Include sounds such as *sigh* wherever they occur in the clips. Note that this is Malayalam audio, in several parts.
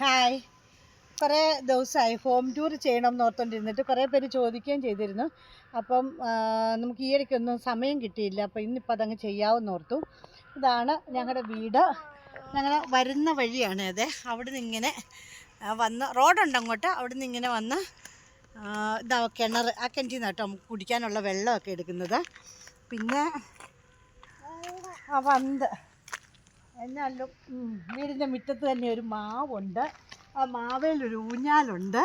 ഹായ് കുറേ ദിവസമായി ഹോം ടൂർ ചെയ്യണം എന്ന് ഓർത്തോണ്ടിരുന്നിട്ട് കുറേ പേര് ചോദിക്കുകയും ചെയ്തിരുന്നു. അപ്പം നമുക്ക് ഈ ഇടയ്ക്കൊന്നും സമയം കിട്ടിയില്ല. അപ്പോൾ ഇന്നിപ്പോൾ അതങ്ങ് ചെയ്യാമെന്ന് ഓർത്തു. ഇതാണ് ഞങ്ങളുടെ വീട്. ഞങ്ങൾ വരുന്ന വഴിയാണ് അതെ അവിടെ നിന്ന് ഇങ്ങനെ വന്ന് റോഡുണ്ട് അങ്ങോട്ട്. അവിടെ നിന്ന് ഇങ്ങനെ വന്ന് ഇതാ കിണർ ആ കിണറ്റിൽ കേട്ടോ നമുക്ക് കുടിക്കാനുള്ള വെള്ളമൊക്കെ എടുക്കുന്നത്. പിന്നെ ആ വന്ത് എന്നാലും വീടിന്റെ മുറ്റത്ത് തന്നെ ഒരു മാവുണ്ട്. ആ മാവേൽ ഒരു ഊഞ്ഞാലുണ്ട്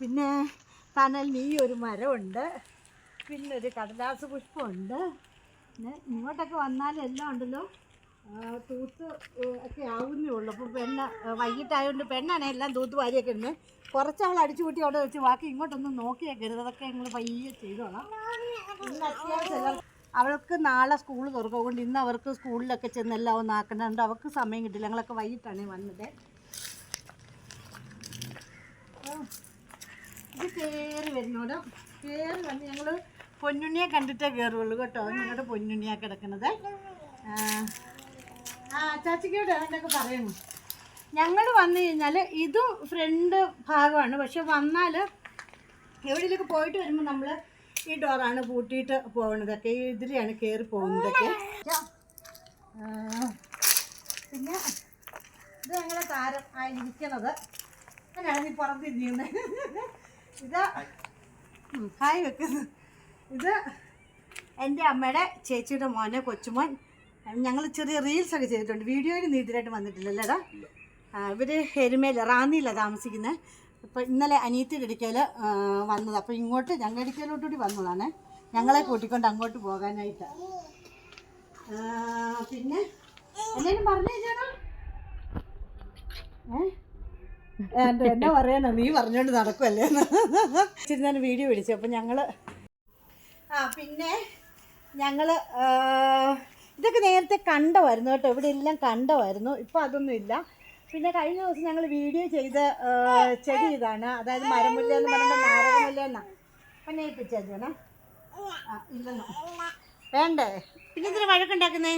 പിന്നെ തണലിന് നീ ഒരു മരമുണ്ട്. പിന്നെ ഒരു കടലാസ് പുഷ്പമുണ്ട്. പിന്നെ ഇങ്ങോട്ടൊക്കെ വന്നാലും എല്ലാം ഉണ്ടല്ലോ. തൂത്ത് ഒക്കെ ആവുന്നേ ഉള്ളൂ. അപ്പോൾ പെണ്ണ വൈകിട്ടായതുകൊണ്ട് പെണ്ണാണ് എല്ലാം തൂത്ത് വാരിയൊക്കെ ഇരുന്ന് കുറച്ചാൾ അടിച്ചു കൂട്ടി അവിടെ വെച്ച് ബാക്കി ഇങ്ങോട്ടൊന്നും നോക്കിയേക്കരുത്. അതൊക്കെ ഞങ്ങൾ പയ്യെ ചെയ്തോളാം. അത്യാവശ്യം അവൾക്ക് നാളെ സ്കൂൾ തുറക്കൊണ്ട് കൊണ്ട് ഇന്ന് അവർക്ക് സ്കൂളിലൊക്കെ ചെന്ന് എല്ലാം ഒന്ന് ആക്കുന്നുണ്ട് അവൾക്ക് സമയം കിട്ടില്ല. ഞങ്ങളൊക്കെ വൈകിട്ടാണ് വന്നത്. ഇത് കയറി വരുന്നോടോ കയറി വന്ന് ഞങ്ങൾ പൊന്നുണ്ണിയെ കണ്ടിട്ടേ കയറുള്ളൂ കേട്ടോ. ഞങ്ങളുടെ പൊന്നുണ്ണിയാണ് കിടക്കുന്നത് ആ, ചാച്ചിക്കോട് എന്നൊക്കെ പറയുന്നു? ഞങ്ങൾ വന്നു കഴിഞ്ഞാൽ ഇതും ഫ്രണ്ട് ഭാഗമാണ്. പക്ഷെ വന്നാൽ എവിടെയെങ്കിലൊക്കെ പോയിട്ട് വരുമ്പോൾ നമ്മൾ ഈ ഡോറാണ് പൂട്ടിയിട്ട് പോകുന്നതൊക്കെ ഈ ഇതിലെയാണ് കയറി പോകുന്നതൊക്കെ. പിന്നെ ഇത് ഞങ്ങളെ താരം ആയിരിക്കണത് അങ്ങനെയാണ് നീ പുറത്തിരിക്കുന്നത് ഇത് ഹായ് വെക്കുന്നു ഇത് എന്റെ അമ്മയുടെ ചേച്ചിയുടെ മോനെ കൊച്ചുമോൻ. ഞങ്ങൾ ചെറിയ റീൽസ് ഒക്കെ ചെയ്തിട്ടുണ്ട്. വീഡിയോയിൽ നീതിരായിട്ട് വന്നിട്ടില്ലല്ലേടാ ഇവർ എരുമേല റാന്നിയിലാണ് താമസിക്കുന്നത് അപ്പോൾ ഇന്നലെ അനിയത്തിയുടെ ഇടയ്ക്കൽ വന്നത്. അപ്പോൾ ഇങ്ങോട്ട് ഞങ്ങളുടെ ഇടിക്കലോട്ടുകൂടി വന്നതാണ്. ഞങ്ങളെ കൂട്ടിക്കൊണ്ട് അങ്ങോട്ട് പോകാനായിട്ട്. പിന്നെ എന്തേലും പറഞ്ഞു ഏ? എന്നെ പറയാനാ? നീ പറഞ്ഞോണ്ട് ഇച്ചിരി നേരം വീഡിയോ പിടിച്ചു അപ്പം ഞങ്ങൾ ആ പിന്നെ ഞങ്ങൾ ഇതൊക്കെ നേരത്തെ കണ്ടമായിരുന്നു കേട്ടോ. ഇവിടെ എല്ലാം കണ്ടമായിരുന്നു. ഇപ്പം അതൊന്നും ഇല്ല പിന്നെ കഴിഞ്ഞ ദിവസം ഞങ്ങൾ വീഡിയോ ചെയ്ത ചെടി ഇതാണ്. അതായത് മരമുല്ല എന്ന് പറയുമ്പോൾ നാരകമുല്ല എന്നാ. ആ ഇല്ലെന്നോ. വേണ്ടേ? പിന്നെ ഇതിന് വഴക്കുണ്ടാക്കുന്നേ?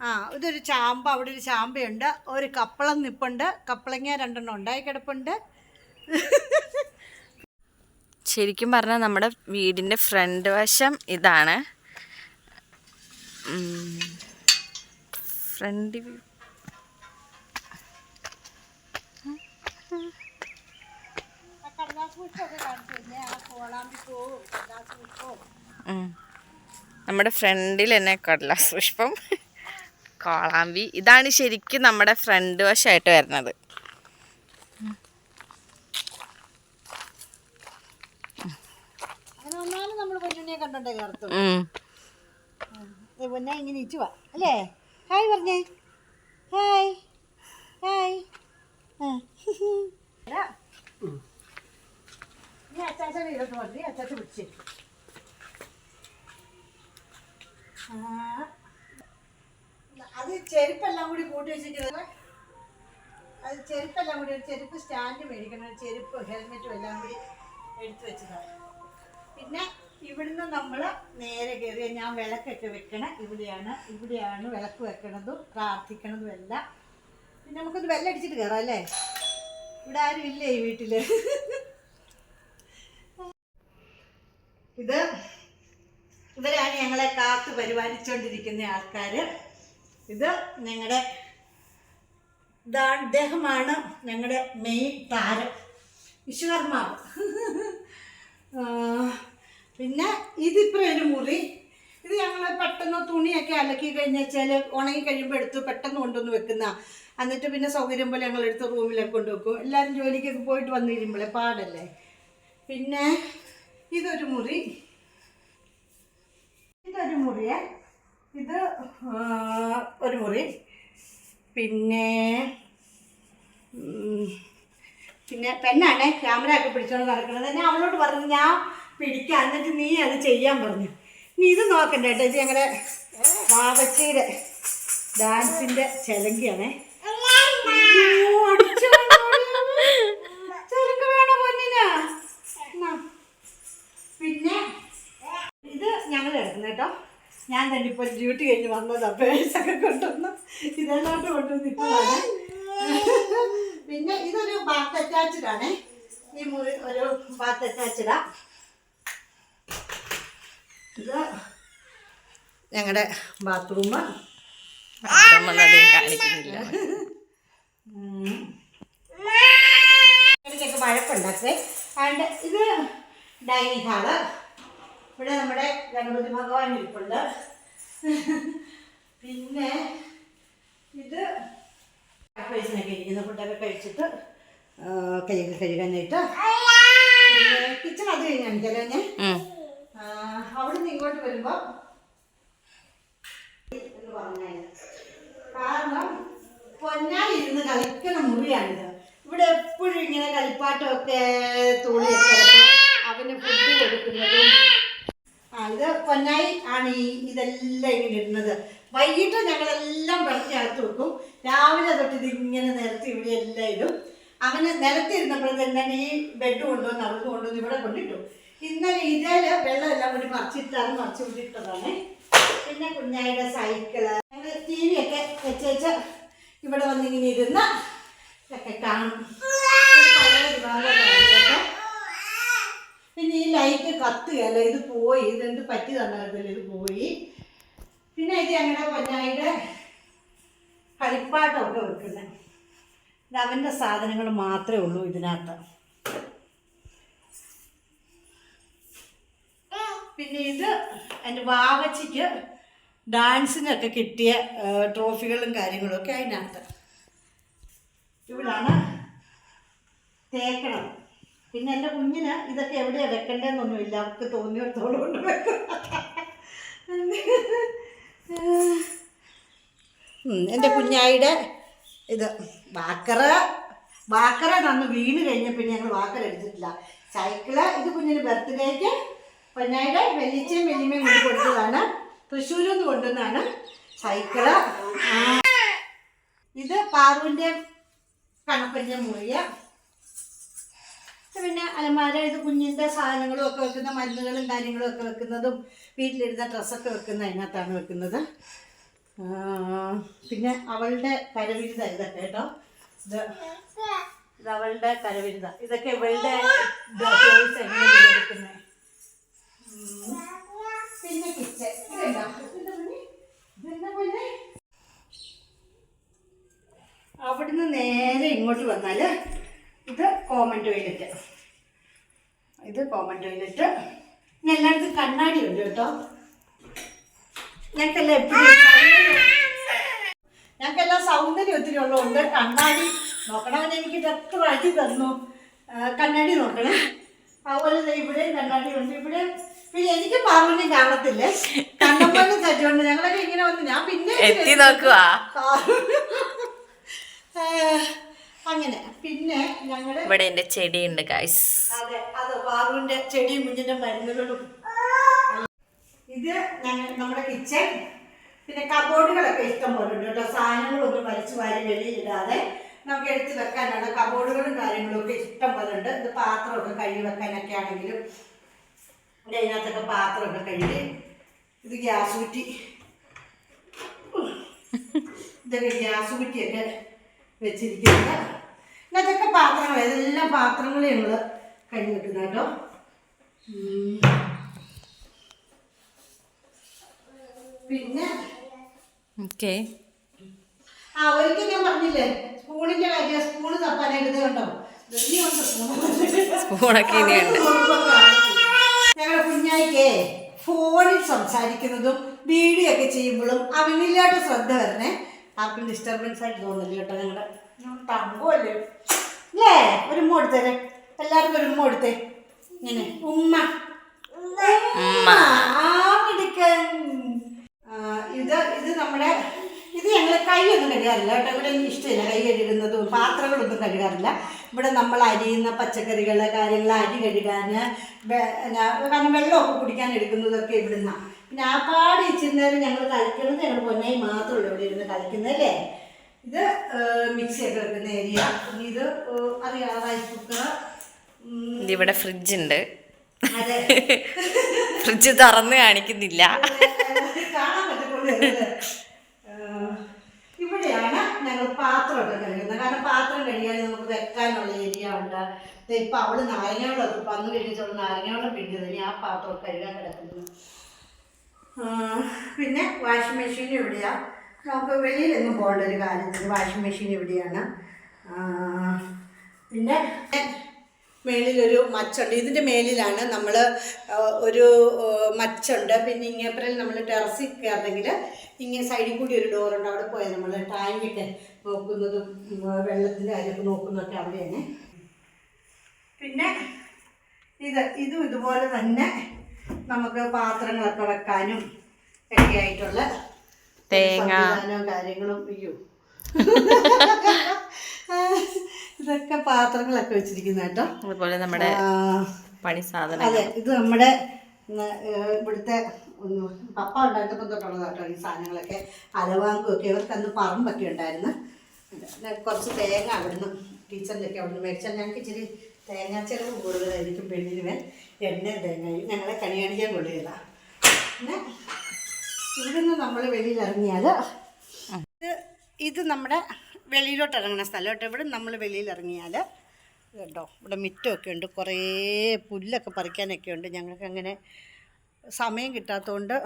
ആ ഇതൊരു ചാമ്പ അവിടെ ഒരു ചാമ്പയുണ്ട്. ഒരു കപ്പളം നിപ്പുണ്ട്. കപ്പളങ്ങ രണ്ടെണ്ണം ഉണ്ടായി കിടപ്പുണ്ട്. ശരിക്കും പറഞ്ഞാൽ നമ്മുടെ വീടിന്റെ ഫ്രണ്ട് വശം ഇതാണ്. ഫ്രണ്ട് വ്യൂ നമ്മുടെ ഫ്രണ്ടിൽ തന്നെ കടലാസ് പുഷ്പം കോളാമ്പി. ഇതാണ് ശരിക്കും നമ്മുടെ ഫ്രണ്ട് വശമായിട്ട് വരുന്നത്. ഹായ് പറഞ്ഞേ. ഹായ്. ഹായ്. ആ. നീ അച്ചാച്ചനെ ഇതിലോട്ട് കൊണ്ടു അച്ചാച്ച പിടിച്ച്. അത് ചെരുപ്പെല്ലാം കൂടി കൂട്ടി വെച്ചിരിക്കുന്നത്. അത് ചെരുപ്പെല്ലാം കൂടി ഒരു ചെരുപ്പ് സ്റ്റാൻഡ് മേടിക്കണം. ചെരുപ്പ് ഹെൽമെറ്റും എല്ലാം കൂടി എടുത്തു വെച്ചതാണ്. പിന്നെ ഇവിടുന്ന് നമ്മൾ നേരെ കയറിയ ഞാൻ വിളക്കൊക്കെ വെക്കണം ഇവിടെയാണ്. ഇവിടെയാണ് വിളക്ക് വെക്കണതും പ്രാർത്ഥിക്കണതും എല്ലാം. പിന്നെ നമുക്കൊന്ന് അടിച്ചിട്ട് കയറാം അല്ലേ? ഇവിടെ ആരും ഇല്ല ഈ വീട്ടിൽ? ഇത് ഇവരാണ് ഞങ്ങളെ കാത്ത് പരിപാലിച്ചുകൊണ്ടിരിക്കുന്ന ആൾക്കാർ ഇത് ഞങ്ങളുടെ ഇതാ ഞങ്ങളുടെ മെയിൻ താരം വിശ്വകർമാവ്. പിന്നെ ഇതിപ്പോൾ ഒരു മുറി ഇത് ഞങ്ങൾ പെട്ടെന്ന് തുണിയൊക്കെ അലക്കി കഴിഞ്ഞാൽ ഉണങ്ങി കഴിയുമ്പോൾ എടുത്ത് പെട്ടെന്ന് കൊണ്ടുവന്ന് വെക്കുന്ന. എന്നിട്ട് പിന്നെ സൗകര്യം പോലെ ഞങ്ങൾ എടുത്ത് റൂമിലൊക്കെ കൊണ്ടുവെക്കും എല്ലാവരും ജോലിക്കൊക്കെ പോയിട്ട് വന്നു പാടല്ലേ? പിന്നെ ഇതൊരു മുറി. ഇതൊരു മുറിയെ. ഇത് ഒരു മുറി. പിന്നെ പിന്നെ പെണ്ണാണ് ക്യാമറ ഒക്കെ പിടിച്ചോണ്ട് നടക്കുന്നത് ഞാൻ അവളോട് പറഞ്ഞു ഞാൻ പിടിക്കാം. എന്നിട്ട് നീ അത് ചെയ്യാൻ പറഞ്ഞു. നീ ഇത് നോക്കണ്ട കേട്ടോ. ഇത് ഞങ്ങളെ പാവച്ചയുടെ ഡാൻസിന്റെ ചെലങ്കിയാണേ. പിന്നെ ഇത് ഞങ്ങൾ എടുക്കുന്നത് കേട്ടോ. ഞാൻ തന്നെ ഇപ്പൊ ഡ്യൂട്ടി കഴിഞ്ഞ് വന്നതാ പേഴ്സൊക്കെ കൊണ്ടുവന്ന് ഇതെല്ലാം കൊണ്ടുവന്ന് ഇപ്പോഴാണ് ബാത്ത് അറ്റാച്ച്ഡ് ആണ് ഈ മുറി ഒരു ബാത്ത് അറ്റാച്ച്ഡാ. ഇത് ഞങ്ങളുടെ ബാത്റൂം ബാത്റൂമൊന്നും കാണിക്കുന്നില്ല ഇടയ്ക്കൊക്കെ വഴക്കുണ്ടാക്കേ. ആൻഡ് ഇത് ഡൈനിങ് ഹാൾ. ഇവിടെ നമ്മുടെ ഗണപതി ഭഗവാൻ ഇരിപ്പുണ്ട്. പിന്നെ ഇത് പൈസനൊക്കെ ഇരിക്കുന്ന. ഫുഡൊക്കെ കഴിച്ചിട്ട് കൈയൊക്കെ കഴുകാനായിട്ട് കിച്ചൺ അത് കഴിഞ്ഞാണിക്കല്ലേ ഞാൻ ഉം. അവിടുന്ന് ഇങ്ങോട്ട് വരുമ്പോൾ എന്ന് കാരണം പൊന്നാൽ ഇരുന്ന് കളിക്കണ മുറിയാണിത്. ഇവിടെ എപ്പോഴും ഇങ്ങനെ കളിപ്പാട്ടമൊക്കെ കിടക്കും. അവന് ഫുഡ് കൊടുക്കുന്നതും. ആ ഇത് പൊന്നായി ആണ് ഈ ഇതെല്ലാം ഇങ്ങനെ ഇടുന്നത്. വൈകിട്ട് ഞങ്ങളെല്ലാം വെള്ളത്തി അകത്ത് വെക്കും. രാവിലെ തൊട്ട് ഇത് ഇങ്ങനെ നിരത്തി ഇവിടെ എല്ലാം ഇടും. അങ്ങനെ തന്നെ ഈ ബെഡ് കൊണ്ടുവന്ന് അവർക്ക് കൊണ്ടുവന്ന് ഇവിടെ കൊണ്ടിട്ടു. ഇന്നലെ ഇതേ വെള്ളമെല്ലാം കൂടി മറിച്ചിട്ടാണ് മറിച്ച് കൂടിയിട്ടതാണ്. പിന്നെ കുഞ്ഞായിയുടെ സൈക്കിൾ. ഞങ്ങൾ ടി വി ഒക്കെ വെച്ച് വെച്ച് ഇവിടെ വന്നിങ്ങനെ ഇരുന്ന് ഒക്കെ കാണും. പിന്നെ ഈ ലൈറ്റ് കത്തുകയല്ല ഇത് പോയി ഇതെന്ത് പറ്റി തന്നതില്ല ഇത് പോയി. പിന്നെ ഇത് ഞങ്ങളുടെ പൊന്നായിട്ട് കളിപ്പാട്ടമൊക്കെ വെക്കുന്നത് അവന്റെ സാധനങ്ങൾ മാത്രമേ ഉള്ളൂ ഇതിനകത്ത്. പിന്നെ ഇത് എന്റെ വാവച്ചിക്ക് ഡാൻസിനൊക്കെ കിട്ടിയ ട്രോഫികളും കാര്യങ്ങളും ഒക്കെ അതിനകത്ത്. ഇവിടാണ് തേക്കണം. പിന്നെ എന്റെ കുഞ്ഞിന് ഇതൊക്കെ എവിടെയാണ് വെക്കേണ്ടതെന്നൊന്നുമില്ല അവർക്ക് തോന്നിയിടത്തോളം കൊണ്ട് വെക്കും ഉം, എന്റെ കുഞ്ഞായിയുടെ ഇത് വാക്കറ. വാക്കറ നന്ന് വീണ് കഴിഞ്ഞപ്പോൾ ഞങ്ങൾ വാക്കറ എടുത്തിട്ടില്ല. സൈക്കിൾ ഇത് കുഞ്ഞിന് ബർത്ത്ഡേക്ക് പൊന്നായിയുടെ വെല്ലിച്ചയും വെല്ലിമയും കൊണ്ട് കൊടുത്തതാണ്. തൃശ്ശൂരിൽ നിന്ന് കൊണ്ടുവന്നാണ് സൈക്കിൾ ഇത് പാറുവിന്റെ കണപ്പന്റെ മുറിയ. പിന്നെ അലമാര ഇത് കുഞ്ഞിന്റെ സാധനങ്ങളും ഒക്കെ വെക്കുന്ന മരുന്നുകളും കാര്യങ്ങളും ഒക്കെ വെക്കുന്നതും വീട്ടിലിരുന്ന ഡ്രസ്സൊക്കെ വെക്കുന്ന അതിനകത്താണ് വെക്കുന്നത്. പിന്നെ അവളുടെ കരവിരുത ഇതൊക്കെ കേട്ടോ. ഇത് ഇത് അവളുടെ കരവിരുത. ഇതൊക്കെ ഇവളുടെ ചോയ്സ് എങ്ങനെ എടുക്കുന്നത് പിന്നെ കിച്ചൺ? അവിടുന്ന് നേരെ ഇങ്ങോട്ട് വന്നാൽ ഇത് കോമൺ ടോയ്ലറ്റ് ഇത് കോമൺ ടോയ്ലറ്റ് ഇനി എല്ലായിടത്തും കണ്ണാടി ഉണ്ട് കേട്ടോ. ഞങ്ങൾക്കെല്ലാം എപ്പോഴും ഞങ്ങൾക്കെല്ലാം സൗന്ദര്യം ഒത്തിരി ഉള്ളതുകൊണ്ട് കണ്ണാടി നോക്കണമെന്ന് എനിക്ക് എത്ര അടി തന്നു. കണ്ണാടി നോക്കണേ. അതുപോലെ ഇവിടെയും കണ്ണാടി ഉണ്ട്. ഇവിടെ പിന്നെ എനിക്ക് പറഞ്ഞു കാണത്തില്ലേ. കണ്ണമ്മന് തച്ചുകൊണ്ട് ഞങ്ങളൊക്കെ ഇങ്ങനെ വന്ന് ഞാൻ പിന്നെ എത്തി നോക്കുവാ. അങ്ങനെ പിന്നെ ഞങ്ങളുടെ ഇവിടെ എന്റെ ചെടിയുണ്ട് ഗൈസ് അതെ അത് പാറുവിന്റെ ചെടിയും കുഞ്ഞിന്റെ മരുന്നുകളും. ഇത് ഞങ്ങൾ നമ്മുടെ കിച്ചൺ പിന്നെ കബോർഡുകളൊക്കെ ഇഷ്ടം പോലെ ഉണ്ട് കേട്ടോ. സാധനങ്ങളൊന്നും വലിച്ചു വാരി വെളിയിലിടാതെ നമുക്ക് എടുത്ത് വെക്കാനാണ് കബോർഡുകളും കാര്യങ്ങളും ഒക്കെ ഇഷ്ടം പോലെ ഉണ്ട്. ഇത് പാത്രമൊക്കെ കഴുകി വെക്കാനൊക്കെ ആണെങ്കിലും. ഇവിടെ അതിനകത്തൊക്കെ പാത്രമൊക്കെ കഴുകി ഇത് ഗ്യാസ് കുറ്റി. ഇതൊക്കെ ഗ്യാസ് കുറ്റിയൊക്കെ വെച്ചിരിക്കുന്നത് ഇതൊക്കെ പാത്രങ്ങൾ ഇതെല്ലാം പാത്രങ്ങൾ ഞങ്ങൾ കഴുകി വെക്കുന്ന കേട്ടോ. പിന്നെ ഓക്കെ. ആ ഒരിക്കൽ ഞാൻ പറഞ്ഞില്ലേ സ്പൂണിന്റെ കാര്യം സ്പൂണ് തപ്പാനായിട്ട് കേട്ടോ കണ്ടോ? സ്പൂണൊക്കെ. ഇനിയുണ്ട് ഞങ്ങളുടെ കുഞ്ഞായിക്കേ ഫോണിൽ സംസാരിക്കുന്നതും വീഡിയോ ഒക്കെ ചെയ്യുമ്പോഴും അവനില്ലാത്ത ശ്രദ്ധ വരണേ. ആർക്കും ഡിസ്റ്റർബൻസ് ആയിട്ട് തോന്നില്ല കേട്ടോ ഞങ്ങളുടെ തമ്പല്ലേ അല്ലേ ഒരു ഉമ്മ കൊടുത്തേരെ എല്ലാവർക്കും ഒരു ഉമ്മ കൊടുത്തേ. ഇങ്ങനെ. ഉമ്മ. ഉമ്മ. ആ, ഇത് ഇത് നമ്മുടെ ഇത് ഞങ്ങൾ കൈയൊന്നും കഴുകാറില്ല കേട്ടോ. ഇവിടെ എനിക്ക് ഇഷ്ടമില്ല കൈ കഴുകുന്നതും പാത്രങ്ങളൊന്നും കഴുകാറില്ല. ഇവിടെ നമ്മൾ അരിയുന്ന പച്ചക്കറികൾ കാര്യങ്ങൾ അരി കഴുകാൻ കാരണം വെള്ളമൊക്കെ കുടിക്കാൻ എടുക്കുന്നതൊക്കെ ഇവിടുന്ന. പിന്നെ ആ പാട് ഇച്ചിരുന്നേരം ഞങ്ങൾ കളിക്കുന്നത് ഞങ്ങൾ പൊന്നായി മാത്രമേ ഇവിടെ ഇരുന്ന് കളിക്കുന്നതല്ലേ ഇത് മിക്സിയൊക്കെ വെക്കുന്ന ഏരിയ. ഇത് അറിയാം റൈസ് കുക്കർ ഇവിടെ ഫ്രിഡ്ജ് ഉണ്ട് അതെ. ഫ്രിഡ്ജ് തുറന്ന് കാണിക്കുന്നില്ല. കാണാൻ പറ്റത്തുള്ളൂ ഞങ്ങൾ പാത്രമൊക്കെ കഴുകുന്നത്. കാരണം പാത്രം കഴുകിയാൽ നമുക്ക് വെക്കാനുള്ള ഏരിയ ഉണ്ട് ഇപ്പൊ അവൾ നാരങ്ങയോടൊക്കെ വന്നു കഴിഞ്ഞിട്ടുള്ള നാരങ്ങയോടെ ഇനി ആ പാത്രമൊക്കെ കഴുകാൻ കിടക്കുന്നു. പിന്നെ വാഷിംഗ് മെഷീൻ ഇവിടെയാ. നമുക്ക് വെളിയിലൊന്നും പോകേണ്ട ഒരു കാര്യത്തിന് വാഷിംഗ് മെഷീൻ ഇവിടെയാണ്. പിന്നെ മേളിലൊരു മച്ചുണ്ട്. ഇതിന്റെ മേലിലാണ് നമ്മൾ ഒരു മച്ചുണ്ട്. പിന്നെ ഇങ്ങേപ്പറയിൽ നമ്മൾ ടെറസിൽ കയറണമെങ്കിൽ ഇങ്ങനെ സൈഡിൽ കൂടി ഒരു ഡോറുണ്ട് അവിടെ പോയാൽ നമ്മൾ ടാങ്കൊക്കെ നോക്കുന്നതും വെള്ളത്തിന്റെ കാര്യമൊക്കെ നോക്കുന്നതൊക്കെ അവിടെയാണ് പിന്നെ ഇത് ഇതും ഇതുപോലെ തന്നെ നമുക്ക് പാത്രങ്ങളൊക്കെ വെക്കാനും ഒക്കെ ആയിട്ടുള്ള തേങ്ങ. കാര്യങ്ങളും. അയ്യോ. *laughs* *laughs* *laughs* ഇതൊക്കെ പാത്രങ്ങളൊക്കെ വെച്ചിരിക്കുന്ന കേട്ടോ. അതുപോലെ നമ്മുടെ പണി സാധനം അതെ ഇത് നമ്മുടെ ഇവിടുത്തെ ഒന്ന് പപ്പ ഉണ്ടായിരുന്നപ്പോൾ തൊട്ടുള്ളത് കേട്ടോ ഈ സാധനങ്ങളൊക്കെ. അലവാങ്കും ഒക്കെ. ഇവർക്ക് അന്ന് പറമ്പൊക്കെ ഉണ്ടായിരുന്നു. കുറച്ച് തേങ്ങ അവിടുന്ന് ടീച്ചറിന്റെ ഒക്കെ അവിടുന്ന് മേടിച്ചാൽ ഞങ്ങൾക്ക് ഇച്ചിരി തേങ്ങാ ചിലവ് കൂടുതലായിരിക്കും പെണ്ണിന് എണ്ണ തേങ്ങയും. ഞങ്ങളെ കണി കാണിക്കാൻ കൊള്ളുകയില്ല പിന്നെ ഇവിടുന്ന് നമ്മൾ വെളിയിൽ ഇറങ്ങിയാൽ ഇത് ഇത് നമ്മുടെ വെളിയിലോട്ട് ഇറങ്ങുന്ന സ്ഥലം കേട്ടോ ഇവിടെ നമ്മൾ വെളിയിൽ ഇറങ്ങിയാൽ കേട്ടോ ഇവിടെ മിറ്റമൊക്കെ ഉണ്ട് കുറേ പുല്ലൊക്കെ പറിക്കാനൊക്കെ ഉണ്ട്. ഞങ്ങൾക്ക് അങ്ങനെ സമയം കിട്ടാത്തതുകൊണ്ട്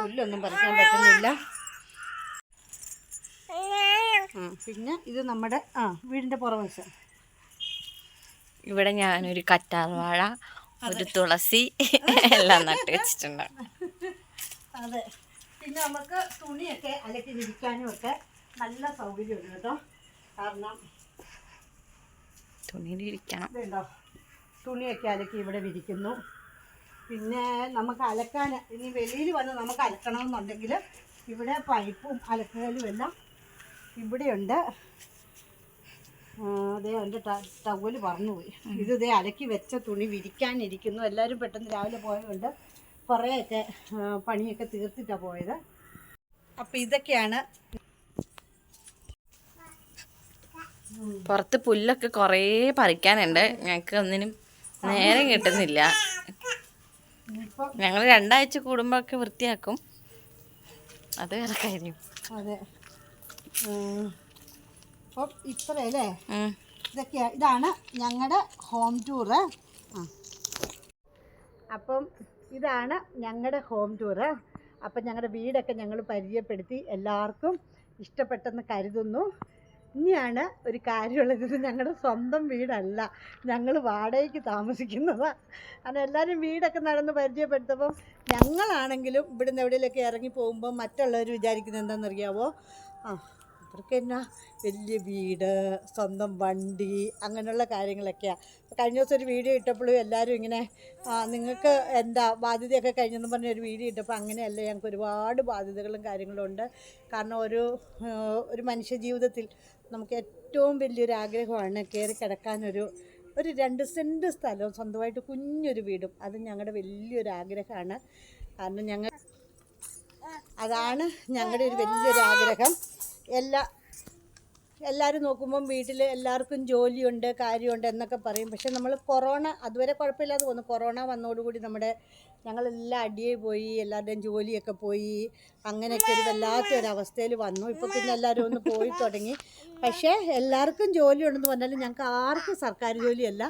പുല്ലൊന്നും പറിക്കാൻ പറ്റുന്നില്ല. പിന്നെ ഇത് നമ്മുടെ ആ വീടിന്റെ പുറവശം ഇവിടെ ഞാനൊരു കറ്റാർവാഴ ഒരു തുളസി എല്ലാം നട്ട് വെച്ചിട്ടുണ്ട്. അതെ. പിന്നെ നമുക്ക് തുണിയൊക്കെ അലക്കി വിരിക്കാനും ഒക്കെ നല്ല സൗകര്യമുണ്ട് കേട്ടോ. കാരണം തുണിയിലിരിക്കണം ഇതുണ്ടോ? തുണിയൊക്കെ അലക്കി ഇവിടെ വിരിക്കുന്നു. പിന്നെ നമുക്ക് അലക്കാൻ ഇനി വെളിയിൽ വന്ന് നമുക്ക് അലക്കണമെന്നുണ്ടെങ്കിൽ ഇവിടെ പൈപ്പും അലക്കലും എല്ലാം ഇവിടെയുണ്ട്. അതേ എന്റെ ടവൽ പറന്നുപോയി. ഇത് ഇതേ അലക്കി വെച്ച തുണി വിരിക്കാനിരിക്കുന്നു. എല്ലാവരും പെട്ടെന്ന് രാവിലെ പോയതുകൊണ്ട് കുറേയൊക്കെ പണിയൊക്കെ തീർത്തിട്ടാണ് പോയത്. അപ്പം ഇതൊക്കെയാണ് പുറത്ത് പുല്ലൊക്കെ കുറേ പറിക്കാനുണ്ട്. ഞങ്ങൾക്ക് ഒന്നിനും നേരം കിട്ടുന്നില്ല. ഞങ്ങൾ രണ്ടാഴ്ച കൂടുമ്പോഴൊക്കെ വൃത്തിയാക്കും. അത് വേറെ കാര്യം. അതെ. ഇത്രയല്ലേ? ഇതൊക്കെയാ. ഇതാണ് ഞങ്ങളുടെ ഹോം ടൂറ് അപ്പം ഇതാണ് ഞങ്ങളുടെ ഹോം ടൂറ് അപ്പം ഞങ്ങളുടെ വീടൊക്കെ ഞങ്ങൾ പരിചയപ്പെടുത്തി എല്ലാവർക്കും ഇഷ്ടപ്പെട്ടെന്ന് കരുതുന്നു. ഇനിയാണ് ഒരു കാര്യമുള്ളത്. ഇത് ഞങ്ങളുടെ സ്വന്തം വീടല്ല. ഞങ്ങൾ വാടകയ്ക്ക് താമസിക്കുന്നതാണ് കാരണം എല്ലാവരും വീടൊക്കെ നടന്ന് പരിചയപ്പെടുത്തപ്പം ഞങ്ങളാണെങ്കിലും ഇവിടുന്ന് എവിടെയെങ്കിലൊക്കെ ഇറങ്ങി പോകുമ്പോൾ മറ്റുള്ളവർ വിചാരിക്കുന്നത് എന്താണെന്നറിയാവോ ആ അവർക്ക് എന്നാ വലിയ വീട് സ്വന്തം വണ്ടി അങ്ങനെയുള്ള കാര്യങ്ങളൊക്കെയാണ് കഴിഞ്ഞ ദിവസം ഒരു വീഡിയോ ഇട്ടപ്പോഴും എല്ലാവരും ഇങ്ങനെ നിങ്ങൾക്ക് എന്താ ബാധ്യതയൊക്കെ കഴിഞ്ഞെന്ന് പറഞ്ഞ ഒരു വീഡിയോ ഇട്ടപ്പോൾ അങ്ങനെയല്ല ഞങ്ങൾക്ക് ഒരുപാട് ബാധ്യതകളും കാര്യങ്ങളും ഉണ്ട്. കാരണം ഒരു ഒരു മനുഷ്യ ജീവിതത്തിൽ നമുക്ക് ഏറ്റവും വലിയൊരു ആഗ്രഹമാണ് കയറി കിടക്കാനൊരു ഒരു രണ്ട് സെന്റ് സ്ഥലവും സ്വന്തമായിട്ട് കുഞ്ഞൊരു വീടും. അത് ഞങ്ങളുടെ വലിയൊരു ആഗ്രഹമാണ്. കാരണം ഞങ്ങൾ അതാണ് ഞങ്ങളുടെ ഒരു വലിയൊരു ആഗ്രഹം. എല്ലാ എല്ലാവരും നോക്കുമ്പം വീട്ടിൽ എല്ലാവർക്കും ജോലിയുണ്ട് കാര്യമുണ്ട് എന്നൊക്കെ പറയും. പക്ഷെ നമ്മൾ കൊറോണ അതുവരെ കുഴപ്പമില്ലാതെ വന്നു കൊറോണ വന്നതോടുകൂടി നമ്മുടെ ഞങ്ങളെല്ലാം അടിയെ പോയി എല്ലാവരുടെയും ജോലിയൊക്കെ പോയി. അങ്ങനെയൊക്കെ ഒരു വല്ലാത്ത ഒരു അവസ്ഥയിൽ വന്നു. ഇപ്പോൾ പിന്നെ എല്ലാവരും ഒന്ന് പോയി തുടങ്ങി. പക്ഷേ എല്ലാവർക്കും ജോലി ഉണ്ടെന്ന് പറഞ്ഞാലും ഞങ്ങൾക്ക് ആർക്കും സർക്കാർ ജോലിയല്ല.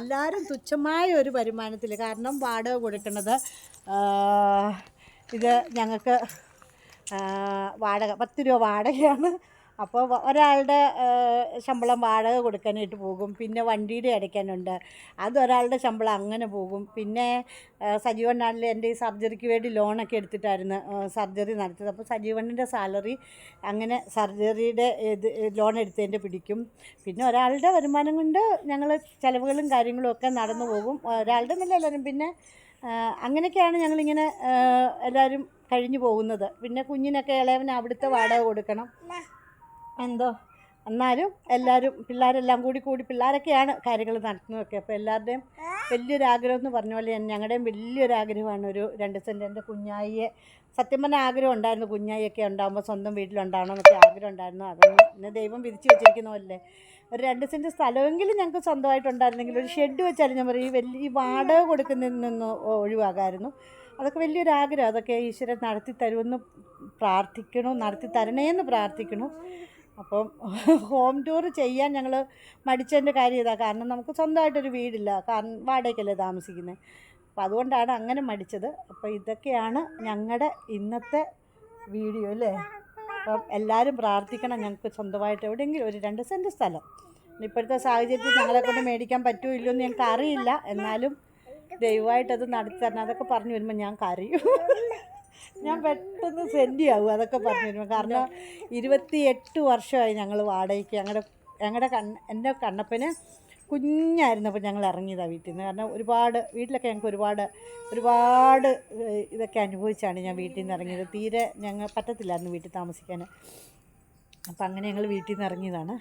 എല്ലാവരും തുച്ഛമായ ഒരു വരുമാനത്തിൽ കാരണം വാടക കൊടുക്കുന്നത് ഇത് ഞങ്ങൾക്ക് വാടക പത്ത് രൂപ വാടകയാണ്. അപ്പോൾ ഒരാളുടെ ശമ്പളം വാടക കൊടുക്കാനായിട്ട് പോകും. പിന്നെ വണ്ടിയുടെ അടയ്ക്കാനുണ്ട്. അതൊരാളുടെ ശമ്പളം അങ്ങനെ പോകും. പിന്നെ സജീവണ്ണാണെങ്കിൽ എന്റെ ഈ സർജറിക്ക് വേണ്ടി ലോണൊക്കെ എടുത്തിട്ടായിരുന്നു സർജറി നടത്തിയത്. അപ്പോൾ സജീവണ്ണിന്റെ സാലറി അങ്ങനെ സർജറിയുടെ ഇത് ലോൺ എടുത്തതിന്റെ പിടിക്കും. പിന്നെ ഒരാളുടെ വരുമാനം കൊണ്ട് ഞങ്ങൾ ചിലവുകളും കാര്യങ്ങളും ഒക്കെ നടന്നു പോകും. ഒരാളുടെ നല്ല എല്ലാവരും. പിന്നെ അങ്ങനെയൊക്കെയാണ് ഞങ്ങളിങ്ങനെ എല്ലാവരും കഴിഞ്ഞു പോകുന്നത്. പിന്നെ കുഞ്ഞിനൊക്കെ ഇളയവന് അവിടുത്തെ വാടക കൊടുക്കണം. എന്തോ? എന്നാലും എല്ലാവരും പിള്ളേരെല്ലാം കൂടി കൂടി പിള്ളേരൊക്കെയാണ് കാര്യങ്ങൾ നടത്തുന്നതൊക്കെ. അപ്പോൾ എല്ലാവരുടെയും വലിയൊരു ആഗ്രഹം എന്ന് പറഞ്ഞ പോലെ തന്നെ ഞങ്ങളുടെയും വലിയൊരു ആഗ്രഹമാണ് ഒരു രണ്ട് സെന്റ് എന്റെ കുഞ്ഞായിയെ. സത്യം പറഞ്ഞാൽ ആഗ്രഹം ഉണ്ടായിരുന്നു കുഞ്ഞായിയൊക്കെ ഉണ്ടാകുമ്പോൾ സ്വന്തം വീട്ടിലുണ്ടാവണം എന്നൊക്കെ ആഗ്രഹം ഉണ്ടായിരുന്നു. അതൊന്നും പിന്നെ ദൈവം വിരിച്ചു വെച്ചിരിക്കുന്ന പോലെ ഒരു രണ്ട് സെന്റ് സ്ഥലമെങ്കിലും ഞങ്ങൾക്ക് സ്വന്തമായിട്ടുണ്ടായിരുന്നെങ്കിൽ ഒരു ഷെഡ് വെച്ചാലും ഞാൻ പറയും ഈ വലിയ ഈ വാടക കൊടുക്കുന്നതിൽ നിന്ന് ഒഴിവാകാമായിരുന്നു. അതൊക്കെ വലിയൊരു ആഗ്രഹം അതൊക്കെ ഈശ്വരൻ നടത്തി തരുമെന്ന് പ്രാർത്ഥിക്കണു നടത്തി തരണേന്ന് പ്രാർത്ഥിക്കണു. അപ്പം ഹോം ടൂർ ചെയ്യാൻ ഞങ്ങൾ മടിച്ചതിന്റെ കാര്യം ഇതാണ് കാരണം നമുക്ക് സ്വന്തമായിട്ടൊരു വീടില്ല. കാരണം വാടകയ്ക്കല്ലേ താമസിക്കുന്നത് അപ്പോൾ അതുകൊണ്ടാണ് അങ്ങനെ മടിച്ചത്. അപ്പോൾ ഇതൊക്കെയാണ് ഞങ്ങളുടെ ഇന്നത്തെ വീഡിയോ അല്ലേ? അപ്പം എല്ലാവരും പ്രാർത്ഥിക്കണം. ഞങ്ങൾക്ക് സ്വന്തമായിട്ട് എവിടെയെങ്കിലും ഒരു രണ്ട് സെന്റ് സ്ഥലം. ഇപ്പോഴത്തെ സാഹചര്യത്തിൽ ഞങ്ങളെ കൊണ്ട് മേടിക്കാൻ പറ്റുമോ ഇല്ലയോ എന്ന് ഞങ്ങൾക്ക് അറിയില്ല എന്നാലും ദയവായിട്ടത് നടത്തി തരണം അതൊക്കെ പറഞ്ഞു വരുമ്പോൾ ഞാൻ കരയും. ഞാൻ പെട്ടെന്ന് സെന്റി ആവും അതൊക്കെ പറഞ്ഞു വരുമ്പോൾ കാരണം ഇരുപത്തി എട്ട് വർഷമായി ഞങ്ങൾ വാടകയ്ക്ക് ഞങ്ങളുടെ ഞങ്ങളുടെ കണ്ണ എന്റെ കണ്ണപ്പന് കുഞ്ഞായിരുന്നപ്പോൾ ഞങ്ങൾ ഇറങ്ങിയതാണ് വീട്ടിൽ നിന്ന് കാരണം ഒരുപാട് വീട്ടിലൊക്കെ ഞങ്ങൾക്ക് ഒരുപാട് ഒരുപാട് ഇതൊക്കെ അനുഭവിച്ചാണ് ഞാൻ വീട്ടിൽ നിന്ന് ഇറങ്ങിയത്. തീരെ ഞങ്ങൾ പറ്റത്തില്ലായിരുന്നു വീട്ടിൽ താമസിക്കാൻ അപ്പം അങ്ങനെ ഞങ്ങൾ വീട്ടിൽ നിന്ന് ഇറങ്ങിയതാണ്.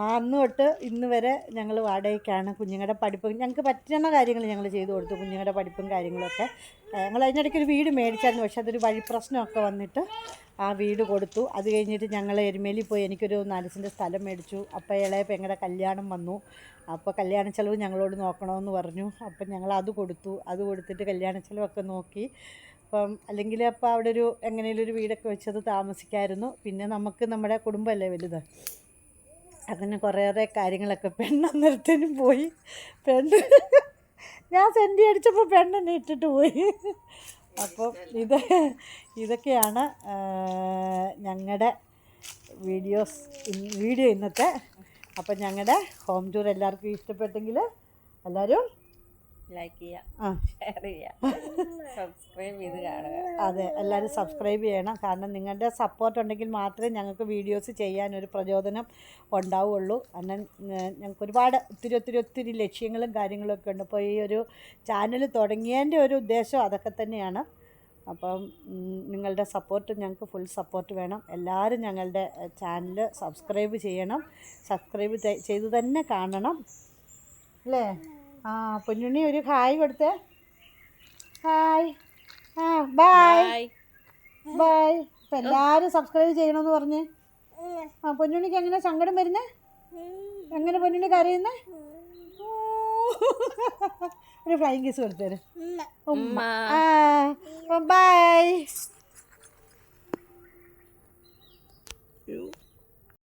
അന്ന് തൊട്ട് ഇന്ന് വരെ ഞങ്ങൾ വാടകയ്ക്കാണ് കുഞ്ഞുങ്ങളുടെ പഠിപ്പ്. ഞങ്ങൾക്ക് പറ്റുന്ന കാര്യങ്ങൾ ഞങ്ങൾ ചെയ്തു കൊടുത്തു കുഞ്ഞുങ്ങളുടെ പഠിപ്പും കാര്യങ്ങളൊക്കെ. ഞങ്ങൾ അതിനിടയ്ക്ക് ഒരു വീട് മേടിച്ചായിരുന്നു പക്ഷെ അതൊരു വഴി പ്രശ്നമൊക്കെ വന്നിട്ട് ആ വീട് കൊടുത്തു. അത് കഴിഞ്ഞിട്ട് ഞങ്ങൾ എരുമേലി പോയി എനിക്കൊരു നാല് സെന്റ് സ്ഥലം മേടിച്ചു. അപ്പോൾ ഇളയ പെങ്ങളുടെ കല്യാണം വന്നു. അപ്പോൾ കല്യാണ ചെലവ് ഞങ്ങളോട് നോക്കണമെന്ന് പറഞ്ഞു. അപ്പം ഞങ്ങൾ അത് കൊടുത്തു. അത് കൊടുത്തിട്ട് കല്യാണ ചെലവൊക്കെ നോക്കി. അപ്പം അല്ലെങ്കിൽ അപ്പോൾ അവിടെ ഒരു എങ്ങനെയും വീടൊക്കെ വെച്ചത് താമസിക്കായിരുന്നു. പിന്നെ നമുക്ക് നമ്മുടെ കുടുംബമല്ലേ വലുത്. അങ്ങനെ കുറേയേറെ കാര്യങ്ങളൊക്കെ പെണ്ണന്നേരത്തേനും പോയി. പെണ്ണ് ഞാൻ സെന്റി അടിച്ചപ്പോൾ പെണ്ണെന്നെ ഇട്ടിട്ട് പോയി. അപ്പം ഇത് ഇതൊക്കെയാണ് ഞങ്ങളുടെ വീഡിയോസ് വീഡിയോ ഇന്നത്തെ. അപ്പം ഞങ്ങളുടെ ഹോം ടൂർ എല്ലാവർക്കും ഇഷ്ടപ്പെട്ടെങ്കിൽ എല്ലാവരും ലൈക്ക് ചെയ്യുക ഷെയർ ചെയ്യുക സബ്സ്ക്രൈബ് ചെയ്ത് കാണുക. അതെ എല്ലാവരും സബ്സ്ക്രൈബ് ചെയ്യണം. കാരണം നിങ്ങളുടെ സപ്പോർട്ട് ഉണ്ടെങ്കിൽ മാത്രമേ ഞങ്ങൾക്ക് വീഡിയോസ് ചെയ്യാനൊരു പ്രചോദനം ഉണ്ടാവുള്ളൂ. കാരണം ഏഹ്, ഞങ്ങൾക്ക് ഒരുപാട് ഒത്തിരി ഒത്തിരി ഒത്തിരി ലക്ഷ്യങ്ങളും കാര്യങ്ങളും ഒക്കെ ഉണ്ട്. അപ്പോൾ ഈ ഒരു ചാനൽ തുടങ്ങിയതിന്റെ ഒരു ഉദ്ദേശം അതൊക്കെ തന്നെയാണ്. അപ്പം നിങ്ങളുടെ സപ്പോർട്ട് ഞങ്ങൾക്ക് ഫുൾ സപ്പോർട്ട് വേണം. എല്ലാവരും ഞങ്ങളുടെ ചാനൽ സബ്സ്ക്രൈബ് ചെയ്യണം. സബ്സ്ക്രൈബ് ചെയ്ത് തന്നെ കാണണം. അല്ലേ? ആ പൊന്നുണ്ണി ഒരു ഹായ് കൊടുത്തേ. ഹായ്. ആ ബൈ ബൈ ബൈ ഇപ്പം എല്ലാവരും സബ്സ്ക്രൈബ് ചെയ്യണമെന്ന് പറഞ്ഞ്. ആ പൊന്നുണ്ണിക്ക് എങ്ങനെ സങ്കടം വരുന്നേ? എങ്ങനെ പൊന്നുണ്ണി കരയുന്നേ? ഒരു ഫ്ലൈങ് കിസ് കൊടുത്തേര് ഉമ്മ. ആ ബൈ